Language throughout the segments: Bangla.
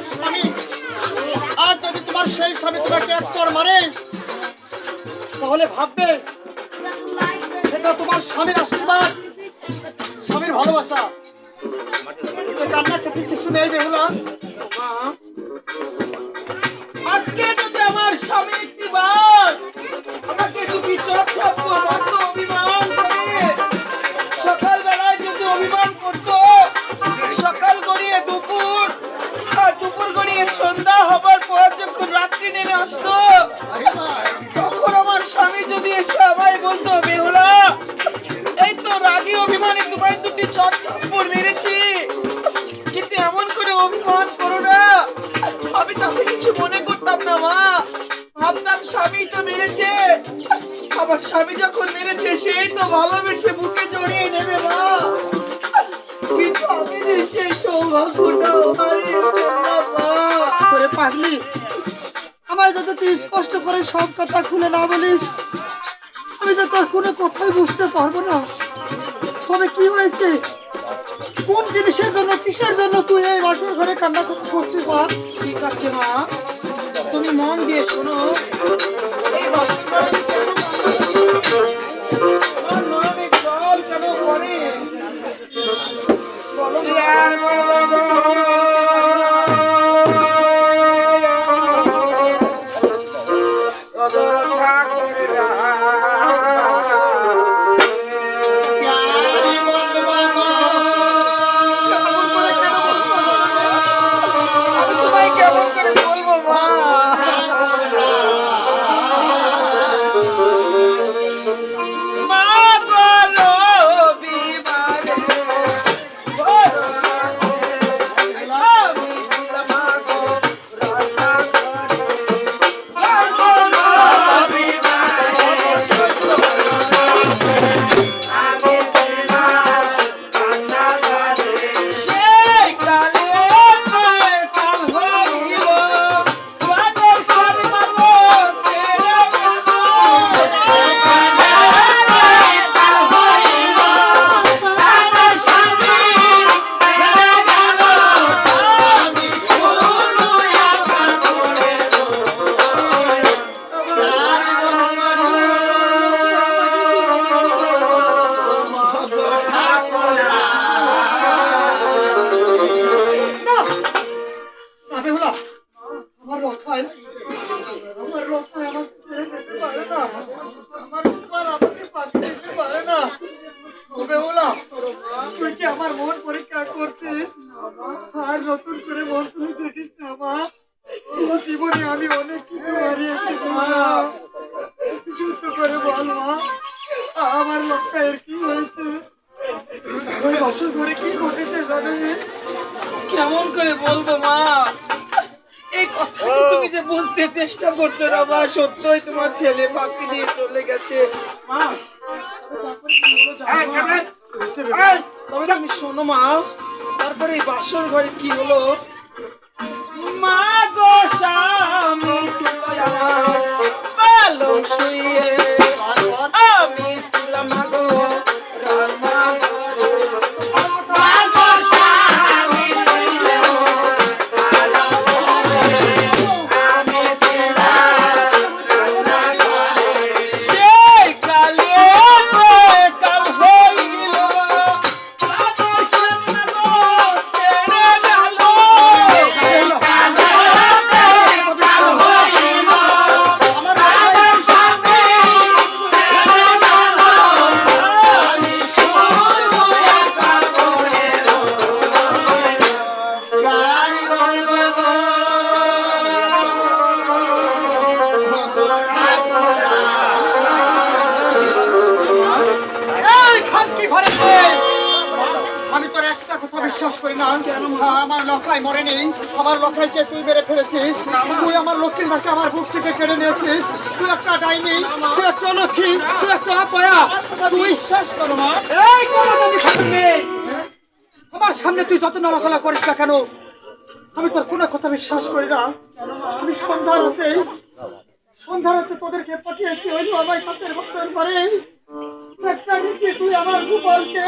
তোমার স্বামী। আর যদি তোমার সেই স্বামী তোমাকে এক চড় মারে, তাহলে ভাববে সেটা তোমার স্বামীর আশীর্বাদ, স্বামীর ভালোবাসা। আমার স্বামী একটিবার আমাকে দুটি চপ চপ না বলিস? আমি তো তোর কোনো কথাই বুঝতে পারব না। তবে কি হয়েছে? কোন জিনিসের জন্য, কিসের জন্য তুই এই বাসর ঘরে কান্না করছিস, মা? ঠিক আছে, মা। তুমি মন দিয়ে শোনো। এই বাসুটা আমার আর নতুন করে মন তুই দেখিস না মা। জীবনে আমি অনেক কিছু হারিয়েছি মা। শুদ্ধ করে বল মা। আমার লক্ষ্যের কি হয়েছে? ওই বাসর ঘরে কি ঘটেছে জানিস কেমন করে বলব মা? এই কথা তুমি যে বুঝতে চেষ্টা করছ না মা সত্যই তোমার ছেলে ফাঁকি দিয়ে চলে গেছে। মা মা? তবে তুমি শোনো মা। তারপরে বাসর ঘরে কি হলো? মা গো স্বামী ভালো শুয়ে বিশ্বাস করি না। আমার লখাই মরেনি আমার লক্ষায় লখাইকে তুই মেরে ফেলেছিস, তুই আমার লক্ষ্মীর মাকে আমার বুক থেকে কেড়ে নিয়েছিস। তুই একটা ডাইনি, তুই একটা লক্ষ্মী তুই একটা অপয়া তুই বিশ্বাস করো মা। আমার সামনে তুই যত নরকলা করিস না কেন? আমি তোর কোনো কথা বিশ্বাস করি না। আমি সন্ধ্যা রাতে সন্ধ্যা রাতে তোদেরকে পাঠিয়েছি। ওই আমার কাছের বছর করে একটা নিশে তুই আমার গোপালকে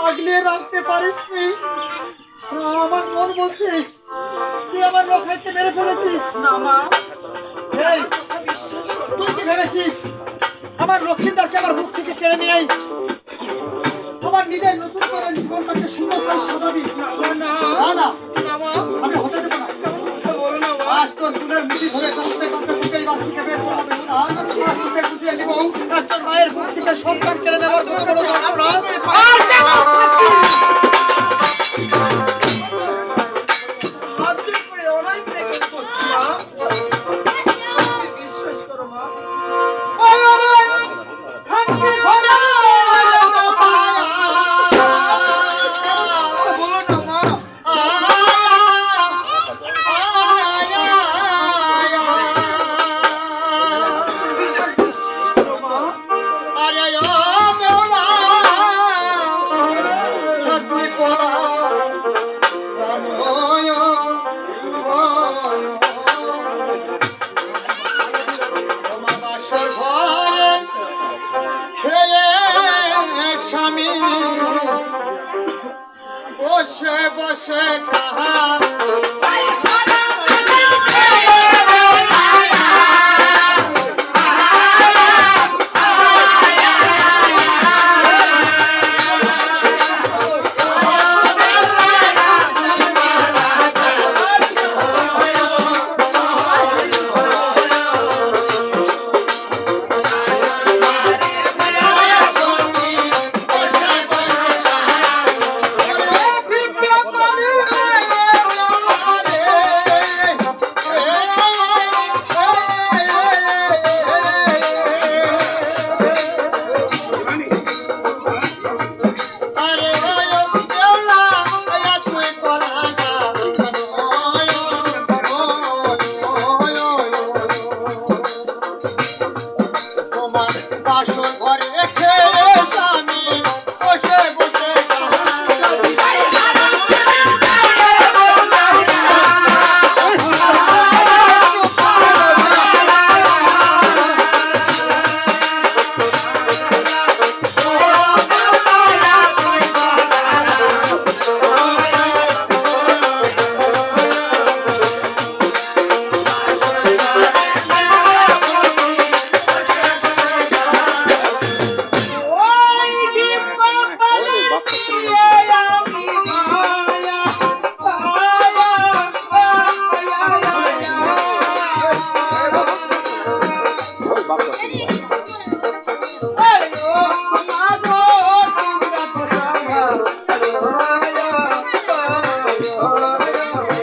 আগলে রাখতে পারিসনি আমার মন বলছে তুই আমার লখাইকে মেরে ফেলেছিস। না মা। এই তুই কি ভেবেছিস? আমার লক্ষ্মীদারকে আমার বুক থেকে কেড়ে নিয়ে আমার নিজের নতুন করে জীবনটাকে সুন্দর করে সাজাবি। না না না। না না আমি হতে দেবো না। তোর চুলের মায়ের বুক থেকে সন্তান কেড়ে নেওয়ার কত বড় বসে কাহা Thank you.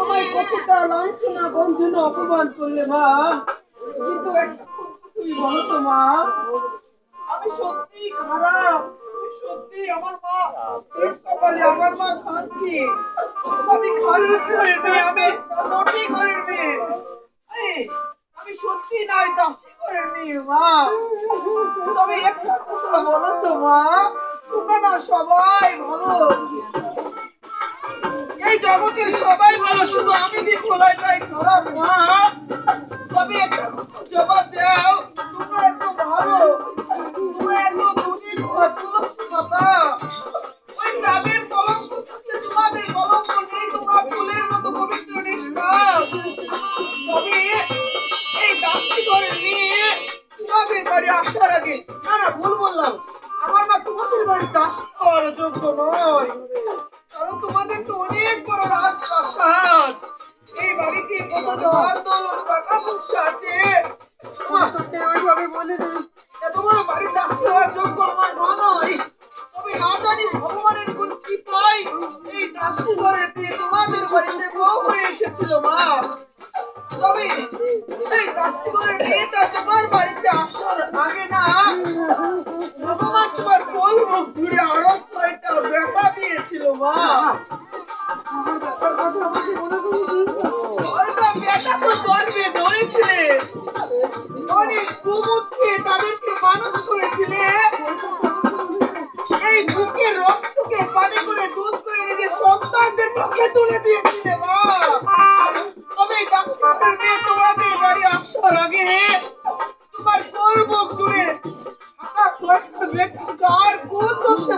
আমায় কতটা লাঞ্ছনা, গঞ্জনা অপমান করলে মা? কিন্তু তুমি বলো তো মা। আমি সত্যি খারাপ সত্যি আমার মা। এক কপালে আমার মা খানকি। আমি খারাপ ঘরের মেয়ে, আমি সত্যি নয় দাসী ঘরের মেয়ে মা। তবে কথা বলো তো মা, তোমরা না সবাই ভালো। এই জগতের সবাই ভালো, শুধু আমি বিফলাইটাই খারাপ মা। তবে একটা জবাব দাও, তোমরা এত ভালো। এসেছিল মা। তবে এই দাসী ঘরের মেয়েটা তোমার বাড়িতে আসার আগে না, ভগবান তোমার কোল মুখ ধরে আরও কয়টা ব্যাপা দিয়েছিল, মা। তো অনেক কুমুখে তাদেরকে মানুষ করেছিলে। রক্তকে পানি করে দুধ করে নিজের সন্তানদের মুখে তুলে দিয়েছিলে, মা। আগে তোমার কোল মুখ জুড়ে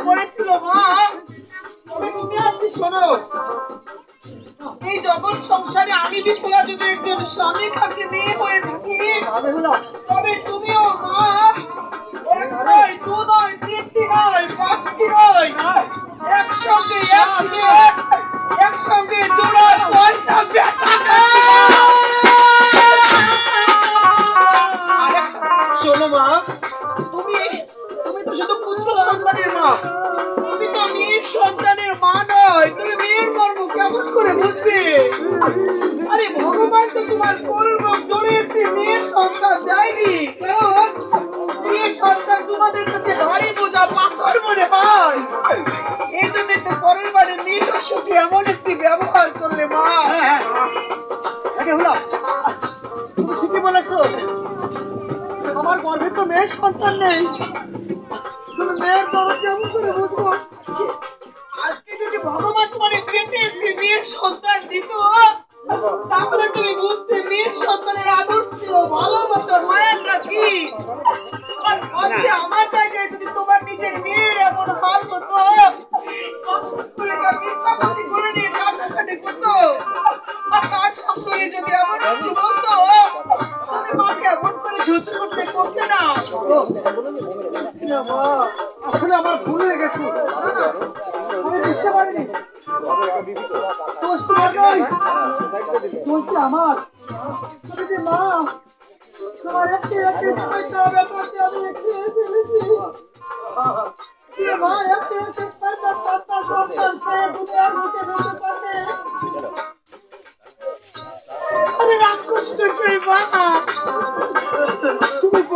পড়েছিল মা। এই জগৎ সংসারে আমি বিপুলা যদি একজন স্বামী খাকে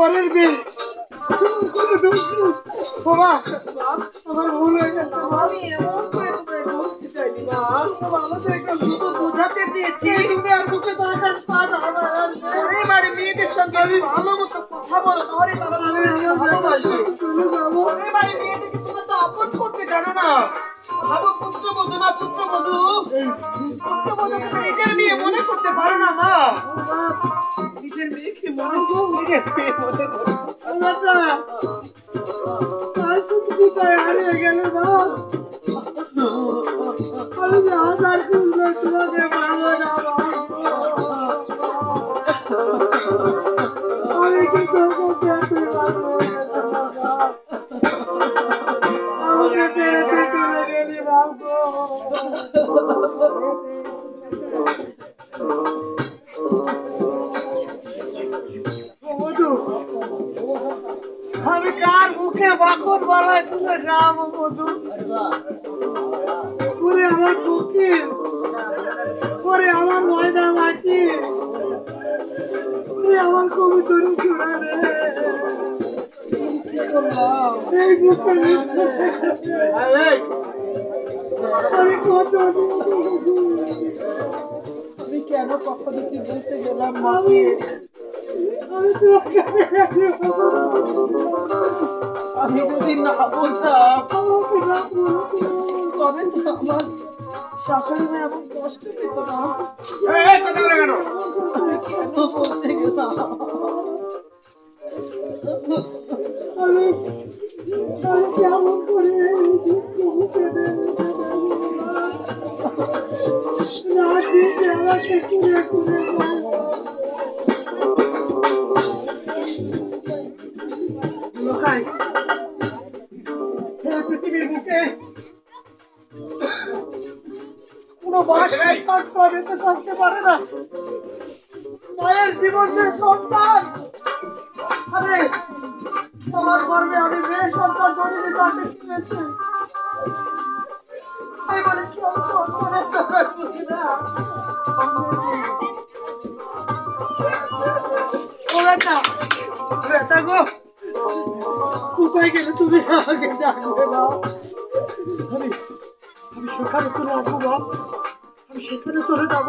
পরের তোমার কোনো দোষ নেই বাবা আমার ভুল হয়ে আমি এমন করে তোমায় বলতে চাইনি মা। ভালো থেকে শুধু বোঝাতে চেয়েছি। তুমি আর আর মেয়েদের সঙ্গে আমি ভালো মতো কথা বলো তাহলে তারা ভালোবাসবে যাব পরের মেয়েদেরকে তুমি তো আপন করতে জানো না। করতে পারো না মা। নিজের মেয়েকে মনে নিজের মেয়ে মনে করো। হারিয়ে গেলে মা। ওরে আমার কবুতরি চূড়া রে এই বুকে আমি কত আমি কেন কখনো কি বলতে গেলাম মা আমি আমি তোমাকে আমি যদি না বলতাম আমাকে না বলো। তবে তো আমার শাশুড়ি মেয়ে এমন কষ্ট পেত না। কেন বলতে গেলাম? আমি বেটা গো, কোথায় গেলে তুমি আমাকে ডাকবে না? আমি আমি সেখানে আমি সেখানে চলে যাব